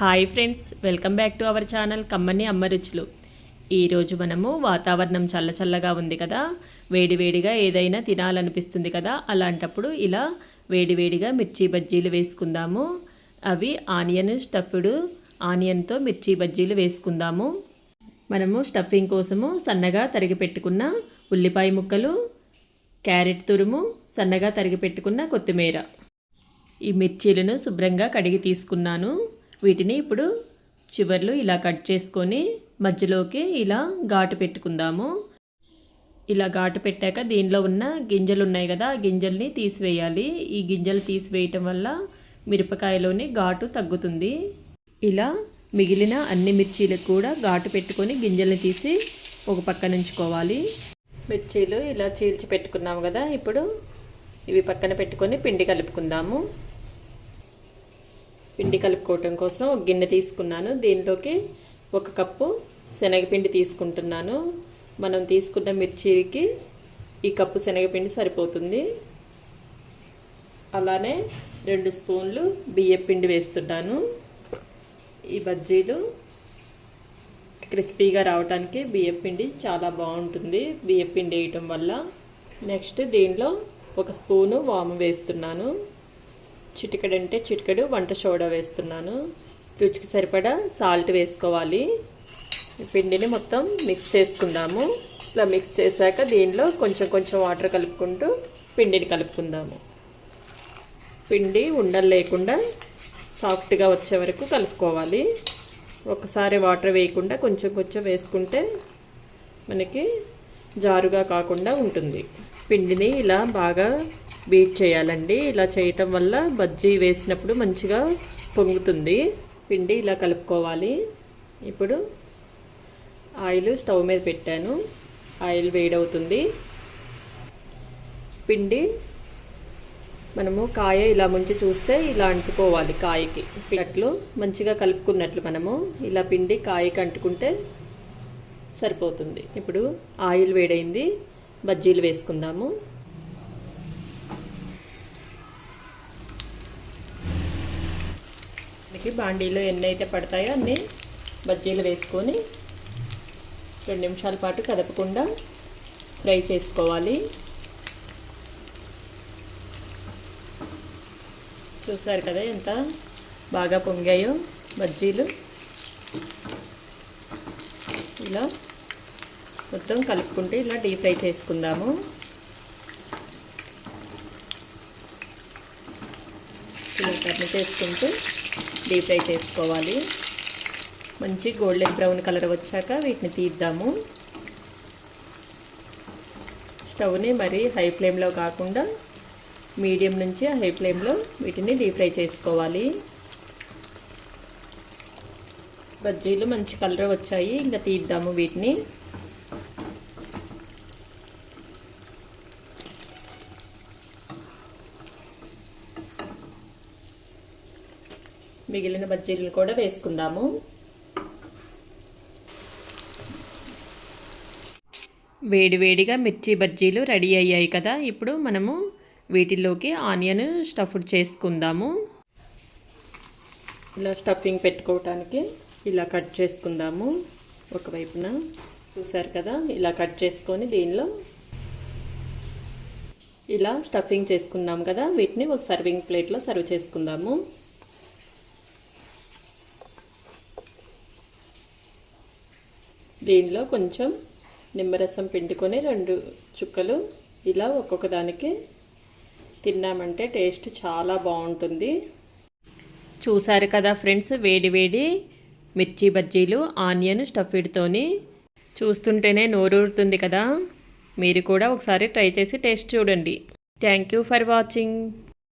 Hi friends welcome back to our channel కమ్మని అమ్మ రుచులు. ఈరోజు మనము వాతావరణం చల్లచల్లగా ఉంది కదా వేడివేడిగా ఏదైనా తినాలనిపిస్తుంది కదా అలాంటప్పుడు ఇలా వేడివేడిగా మిర్చి బజ్జీలు వేసుకుందాము. అవి ఆనియన్ స్టఫ్డ్ ఆనియన్తో మిర్చి బజ్జీలు వేసుకుందాము. మనము స్టఫింగ్ కోసము సన్నగా తరిగి పెట్టుకున్న ఉల్లిపాయ ముక్కలు క్యారెట్ తురుము సన్నగా తరిగి పెట్టుకున్న కొత్తిమీర. ఈ మిర్చీలను శుభ్రంగా కడిగి తీసుకున్నాను. వీటిని ఇప్పుడు చివర్లు ఇలా కట్ చేసుకొని మధ్యలోకి ఇలా ఘాటు పెట్టుకుందాము. ఇలా ఘాటు పెట్టాక దీనిలో ఉన్న గింజలు ఉన్నాయి కదా ఆ గింజల్ని తీసివేయాలి. ఈ గింజలు తీసివేయటం వల్ల మిరపకాయలోని ఘాటు తగ్గుతుంది. ఇలా మిగిలిన అన్ని మిర్చీలకు కూడా ఘాటు పెట్టుకొని గింజల్ని తీసి ఒక పక్కన ఉంచుకోవాలి. మిర్చీలు ఇలా చీల్చి పెట్టుకున్నాము కదా ఇప్పుడు ఇవి పక్కన పెట్టుకొని పిండి కలుపుకుందాము. పిండి కలుపుకోవటం కోసం ఒక గిన్నె తీసుకున్నాను. దీనిలోకి ఒక కప్పు శనగపిండి తీసుకుంటున్నాను. మనం తీసుకున్న మిర్చికి ఈ కప్పు శనగపిండి సరిపోతుంది. అలానే రెండు స్పూన్లు బియ్యం పిండి వేస్తున్నాను. ఈ బజ్జీలు క్రిస్పీగా రావడానికి బియ్యం పిండి చాలా బాగుంటుంది. బియ్యం పిండి వేయటం వల్ల నెక్స్ట్ దీనిలో ఒక స్పూను వాము వేస్తున్నాను. చిటికెడు అంటే చిటికెడు వంట సోడా వేస్తున్నాను. రుచికి సరిపడా సాల్ట్ వేసుకోవాలి. పిండిని మొత్తం మిక్స్ చేసుకుందాము. ఇట్లా మిక్స్ చేశాక దీనిలో కొంచెం కొంచెం వాటర్ కలుపుకుంటూ పిండిని కలుపుకుందాము. పిండి ఉండలు లేకుండా సాఫ్ట్గా వచ్చే వరకు కలుపుకోవాలి. ఒకసారి వాటర్ వేయకుండా కొంచెం కొంచెం వేసుకుంటే మనకి జారుగా కాకుండా ఉంటుంది. పిండిని ఇలా బాగా బీట్ చేయాలండి. ఇలా చేయటం వల్ల బజ్జీ వేసినప్పుడు మంచిగా పొంగుతుంది. పిండి ఇలా కలుపుకోవాలి. ఇప్పుడు ఆయిల్ స్టవ్ మీద పెట్టాను. ఆయిల్ వేడవుతుంది. పిండి మనము కాయ ఇలా ముంచి చూస్తే ఇలా అంటుకోవాలి కాయకి. అట్లు మంచిగా కలుపుకున్నట్లు మనము ఇలా పిండి కాయకి అంటుకుంటే సరిపోతుంది. ఇప్పుడు ఆయిల్ వేడైంది. బజ్జీలు వేసుకుందాము. మనకి బాండీలో ఎన్ని అయితే పడతాయో అన్ని బజ్జీలు వేసుకొని రెండు నిమిషాల పాటు కదపకుండా ఫ్రై చేసుకోవాలి. చూసారు కదా ఎంత బాగా పొంగాయో బజ్జీలు. ఇలా మొత్తం కలుపుకుంటే ఇలా డీప్ ఫ్రై చేసుకుందాము. ఇలా చేసుకుంటూ డీప్ ఫ్రై చేసుకోవాలి. మంచి గోల్డెన్ బ్రౌన్ కలర్ వచ్చాక వీటిని తీద్దాము. స్టవ్ని మరీ హై ఫ్లేమ్లో కాకుండా మీడియం నుంచి హై ఫ్లేమ్లో వీటిని డీప్ ఫ్రై చేసుకోవాలి. బజ్జీలు మంచి కలర్ వచ్చాయి. ఇంకా తీద్దాము వీటిని. మిగిలిన బజ్జీలు కూడా వేసుకుందాము. వేడివేడిగా మిర్చి బజ్జీలు రెడీ అయ్యాయి కదా. ఇప్పుడు మనము వీటిల్లోకి ఆనియన్ స్టఫ్డ్ చేసుకుందాము. ఇలా స్టఫింగ్ పెట్టుకోవటానికి ఇలా కట్ చేసుకుందాము. ఒకవైపున చూసారు కదా ఇలా కట్ చేసుకొని దీనిలో ఇలా స్టఫింగ్ చేసుకున్నాం కదా. వీటిని ఒక సర్వింగ్ ప్లేట్లో సర్వ్ చేసుకుందాము. దీనిలో కొంచెం నిమ్మరసం పిండుకొని రెండు చుక్కలు ఇలా ఒక్కొక్క దానికి తిన్నామంటే టేస్ట్ చాలా బాగుంటుంది. చూసారు కదా ఫ్రెండ్స్ వేడి వేడి మిర్చి బజ్జీలు ఆనియన్ స్టఫ్డ్తోని చూస్తుంటేనే నోరూరుతుంది కదా. మీరు కూడా ఒకసారి ట్రై చేసి టేస్ట్ చూడండి. Thank you for watching.